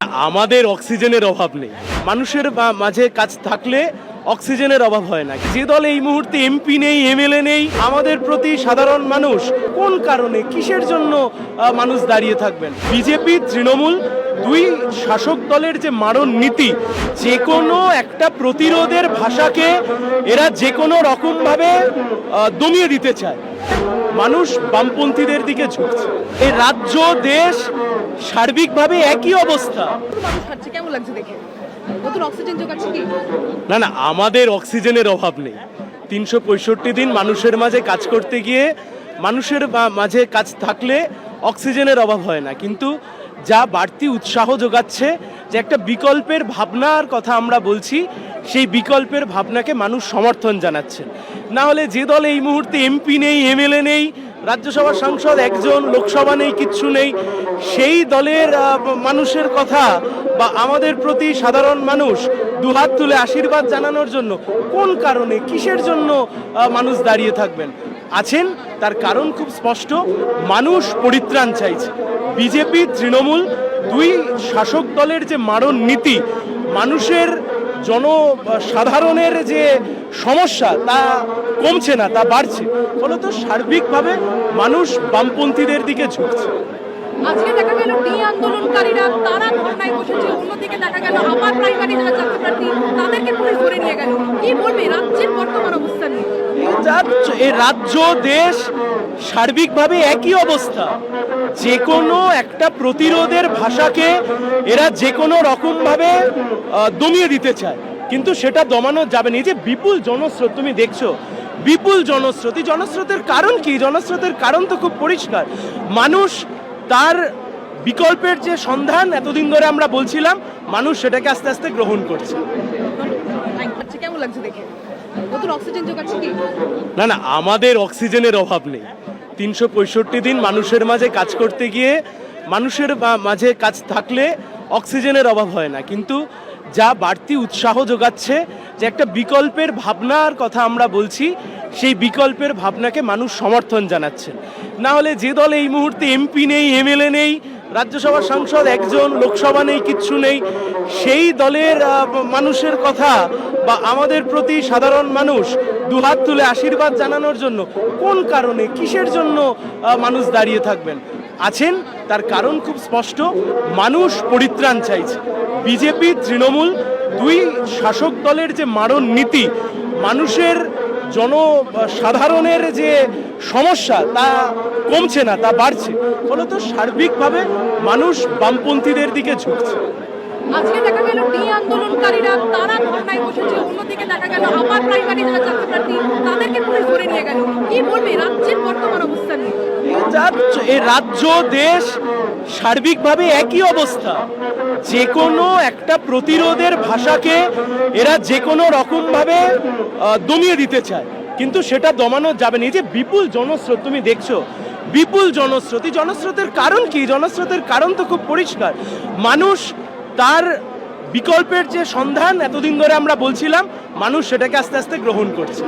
আমাদের অক্সিজেনের অভাব নেই। মানুষের মাঝে কাজ থাকলে অক্সিজেনের অভাব হয় না। যে দলে এই মুহূর্তে এমপি নেই, এমএলএ নেই, আমাদের প্রতি সাধারণ মানুষ কোন কারণে, কিসের জন্য মানুষ দাঁড়িয়ে থাকবেন? বিজেপি, তৃণমূল, দুই শাসক দলের যে মারণ নীতি, যে কোনো একটা প্রতিরোধের ভাষাকে এরা যে কোনো রকমভাবে দমিয়ে দিতে চায়। মানুষ বামপন্থীদের দিকে ঝুঁকছে। এই রাজ্য দেশ সার্বিকভাবে একই অবস্থা। কেমন লাগছে দেখে? অক্সিজেন কি? না না আমাদের অক্সিজেনের অভাব নেই। তিনশো পঁয়ষট্টি দিন মানুষের মাঝে কাজ করতে গিয়ে মানুষের মাঝে কাজ থাকলে অক্সিজেনের অভাব হয় না। কিন্তু যা বাড়তি উৎসাহ যোগাচ্ছে যে একটা বিকল্পের ভাবনার কথা আমরা বলছি, সেই বিকল্পের ভাবনাকে মানুষ সমর্থন জানাচ্ছে। না হলে যে দলে এই মুহূর্তে এমপি নেই, এমএলএ নেই, রাজ্যসভার সাংসদ একজন, লোকসভা নেই, কিচ্ছু নেই, সেই দলের মানুষের কথা বা আমাদের প্রতি সাধারণ মানুষ দুহাত তুলে আশীর্বাদ জানানোর জন্য কোন কারণে, কিসের জন্য মানুষ দাঁড়িয়ে থাকবেন? আছেন, তার কারণ খুব স্পষ্ট, মানুষ পরিত্রাণ চাইছে। বিজেপি, তৃণমূল দুই শাসক দলের যে মারণ নীতি মানুষের জন সাধারণের যে সমস্যা তা কমছে না তা বাড়ছে। ফলত সার্বিকভাবে মানুষ বামপন্থীদের দিকে ঝুঁকছে। আজকে দেখা গেল ডি আন্দোলনকারীরা তারা ধর্নায় বসেছে অন্যদিকে দেখা গেল আবার প্রাইমারি যারা ছাত্রছাত্রী তাদেরকে পুলিশ ধরে নিয়ে গেল। কি বলবে রাজ্যের বর্তমান অবস্থা নিয়ে? এই রাজ্য দেশ সার্বিকভাবে একই অবস্থা। যে কোনো একটা প্রতিরোধের ভাষাকে এরা যে কোনো রকমভাবে দমিয়ে দিতে চায়। কিন্তু সেটা দমানো যাবে না। এই যে বিপুল জনস্রোত তুমি দেখছ বিপুল জনস্রোত। জনস্রোতের কারণ কি? জনস্রোতের কারণ তো খুব পরিষ্কার। মানুষ তার বিকল্পের যে সন্ধান এতদিন ধরে আমরা বলছিলাম মানুষ সেটাকে আস্তে আস্তে গ্রহণ করছে। কেমন লাগছে দেখে? অক্সিজেন না না আমাদের অক্সিজেনের অভাব নেই। তিনশো পঁয়ষট্টি দিন মানুষের মাঝে কাজ করতে গিয়ে মানুষের মাঝে কাজ থাকলে অক্সিজেনের অভাব হয় না। কিন্তু যা বাড়তি উৎসাহ যোগাচ্ছে, যে একটা বিকল্পের ভাবনার কথা আমরা বলছি, সেই বিকল্পের ভাবনাকে মানুষ সমর্থন জানাচ্ছে। না হলে যে দলে এই মুহূর্তে এমপি নেই, এমএলএ নেই, রাজ্যসভার সাংসদ একজন, লোকসভা নেই, কিচ্ছু নেই, সেই দলের মানুষের কথা বা আমাদের প্রতি সাধারণ মানুষ দুহাত তুলে আশীর্বাদ জানানোর জন্য কোন কারণে, কিসের জন্য মানুষ দাঁড়িয়ে থাকবেন? আছেন, তার কারণ খুব স্পষ্ট, মানুষ পরিত্রাণ চাইছে। বিজেপি, তৃণমূল, দুই শাসক দলের যে মারণ নীতি, মানুষের জন সাধারণের যে সমস্যা, তা কমছে না, তা বাড়ছে। ফলত সার্বিকভাবে মানুষ বামপন্থীদের দিকে ঝুঁকছে। আজকে দেখা গেল ডি আন্দোলনকারীরা, তারা ধর্নায় বসেছে। অন্যদিকে দেখা গেল আবার প্রাইমারি যারা ছাত্রছাত্রী, তাদেরকে পুলিশ ধরে নিয়ে গেল। কি বলবে? রাজ্যের বর্তমান অবস্থা নিয়ে। এই রাজ্য দেশ সার্বিকভাবে একই অবস্থা। যে কোনো একটা প্রতিরোধের ভাষাকে এরা যে কোনো রকমভাবে দমিয়ে দিতে চায়। কিন্তু সেটা দমানো যাবে না। যে বিপুল জনস্রোত, তুমি দেখছ, বিপুল জনস্রোত। জনস্রোতের কারণ কি? জনস্রোতের কারণ তো খুব পরিষ্কার। মানুষ তার বিকল্পের যে সন্ধান এতদিন ধরে আমরা বলছিলাম মানুষ সেটাকে আস্তে আস্তে গ্রহণ করছে।